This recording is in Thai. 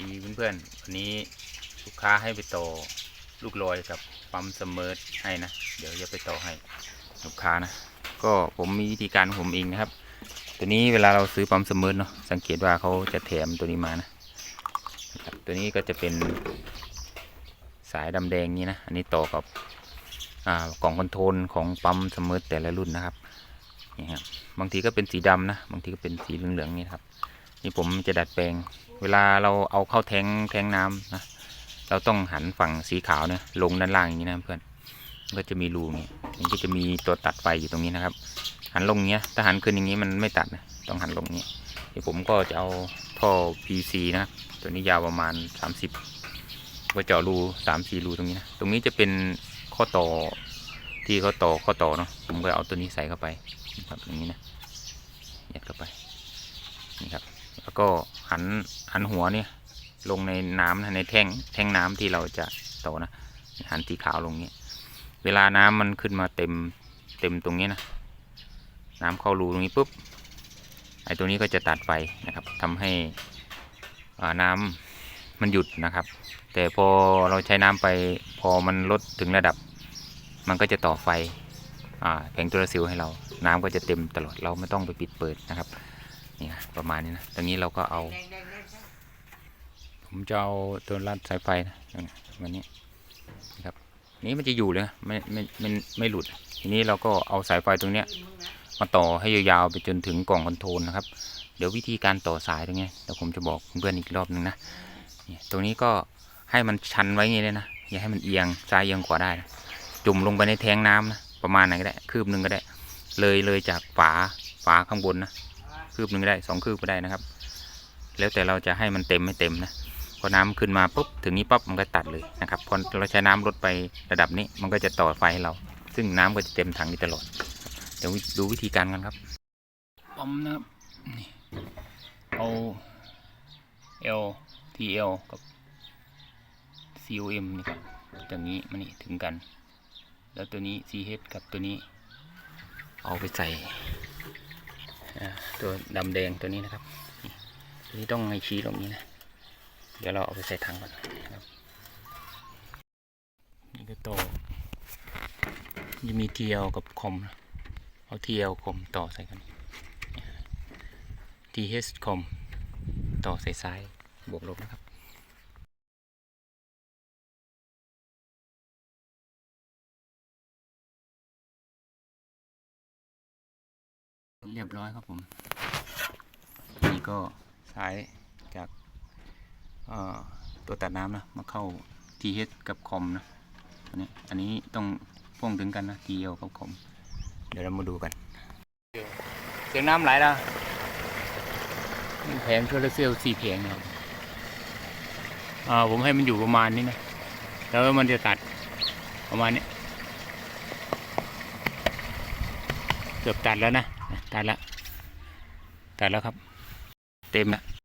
ดีเพื่อนๆวันนี้ลูกค้าให้ไปต่อลูกลอยกับปั๊มเสมอให้นะ เดี๋ยวจะไปต่อให้ลูกค้านะ ก็ผมมีวิธีการผมเองนะครับ ตัวนี้เวลาเราซื้อปั๊มเสมอเนาะสังเกตว่าเขาจะแถมตัวนี้มานะตัวนี้ก็จะเป็นสายดำแดงนี้นะ อันนี้ต่อกับกล่องคอนโทรลของปั๊มเสมอแต่ละรุ่นนะครับนี่ครับบางทีก็เป็นสีดำนะ บางทีก็เป็นสีเหลืองๆนี่ครับ นี่ผมจะดัดแปลง เวลาเราเอาเข้าแทงแทงน้ำนะเราต้องหันฝั่งสีขาวเนี่ยลงด้านล่างอย่างนี้นะเพื่อนก็จะมีรูนี่มันก็จะมีตัวตัดไฟอยู่ตรงนี้นะครับ หันลงเงี้ยถ้าหันขึ้นอย่างนี้มันไม่ตัดนะต้องหันลงนี้เดี๋ยวผมก็จะเอาท่อ PC นะครับตัวนี้ยาวประมาณ 30ก็เจาะรูสามสี่รูตรงนี้นะตรงนี้จะเป็นข้อต่อที่เขาต่อข้อต่อเนาะผมก็เอาตัวนี้ใส่เข้าไปครับอย่างนี้นะยัดเข้าไปนี่ครับ แล้วก็หันหันหัวเนี่ยลงในน้ำนะในแท่งแท่งน้ำที่เราจะต่อนะ หันสีขาวลงเนี้ยเวลาน้ำมันขึ้นมาเต็มเต็มตรงนี้นะ น้ำเข้ารูตรงนี้ปุ๊บไอ้ตัวนี้ก็จะตัดไฟนะครับทำให้น้ำมันหยุดนะครับ แต่พอเราใช้น้ำไปพอมันลดถึงระดับ มันก็จะต่อไฟอแผงโซลาร์เซลล์ให้เรา น้ำก็จะเต็มตลอดเราไม่ต้องไปปิดเปิดนะครับ นี่นะประมาณนี้นะตรงนี้เราก็เอา ผมจะเอาตัวรัดสายไฟนะวันนี้นะครับนี้มันจะอยู่เลยนะไม่ไม่ไม่ไม่หลุด ทีนี้เราก็เอาสายไฟตรงเนี้ย มาต่อให้ยาวๆไปจนถึงกล่องคอนโทรลนะครับ เดี๋ยววิธีการต่อสายตรงนี้เดี๋ยวผมจะบอกเพื่อนอีกรอบหนึ่งนะนี่ตรงนี้ก็ให้มันชันไว้งี้เลยนะอย่าให้มันเอียงซ้ายเอียงขวาได้นะจุ่มลงไปในแทงน้ำนะประมาณไหนก็ได้คืบหนึ่งก็ได้ เลยเลยจากฝาฝาข้างบนนะ คืบหนึ่งก็ได้สองคืบก็ได้นะครับ แล้วแต่เราจะให้มันเต็มไม่เต็มนะพอน้ำขึ้นมาปุ๊บถึงนี้ปั๊บมันก็ตัดเลยนะครับพอเราใช้น้ำลดไประดับนี้มันก็จะต่อไฟให้เรา ซึ่งน้ำก็จะเต็มถังนี้ตลอด เดี๋ยวดูวิธีการกันครับปั๊มนะครับนี่เอา L T L กับ C O M นี่ครับอย่างนี้มันนี่ถึงกัน แล้วตัวนี้ C H กับตัวนี้ เอาไปใส่อ่า ตัวดำแดงตัวนี้นะครับนี่ตัวนี้ต้องให้ชี้ลงนี้นะ เดี๋ยวเราเอาไปใส่ถังก่อนนะครับ นี่ก็โตจะมีเทียวกับคมนะเอา TL คมต่อใส่กัน TH คมต่อใส่ซ้ายบวกลบนะครับ รียบร้อยครับผม นี่ก็สายจากตัวตัดน้ำนะ มาเข้า TH กับคอมนะอันนี้อันนี้ต้องพ่วงถึงกันนะ TL กับคอม เดี๋ยวเรามาดูกัน เสียงน้ำไหลแล้วแผงโซลาร์เซลล์สี่แผงครับผมให้มันอยู่ประมาณนี้นะ แล้วมันจะตัดประมาณนี้ เกือบตัดแล้วนะตัดแล้วตัดแล้วครับ เต็มแล้ว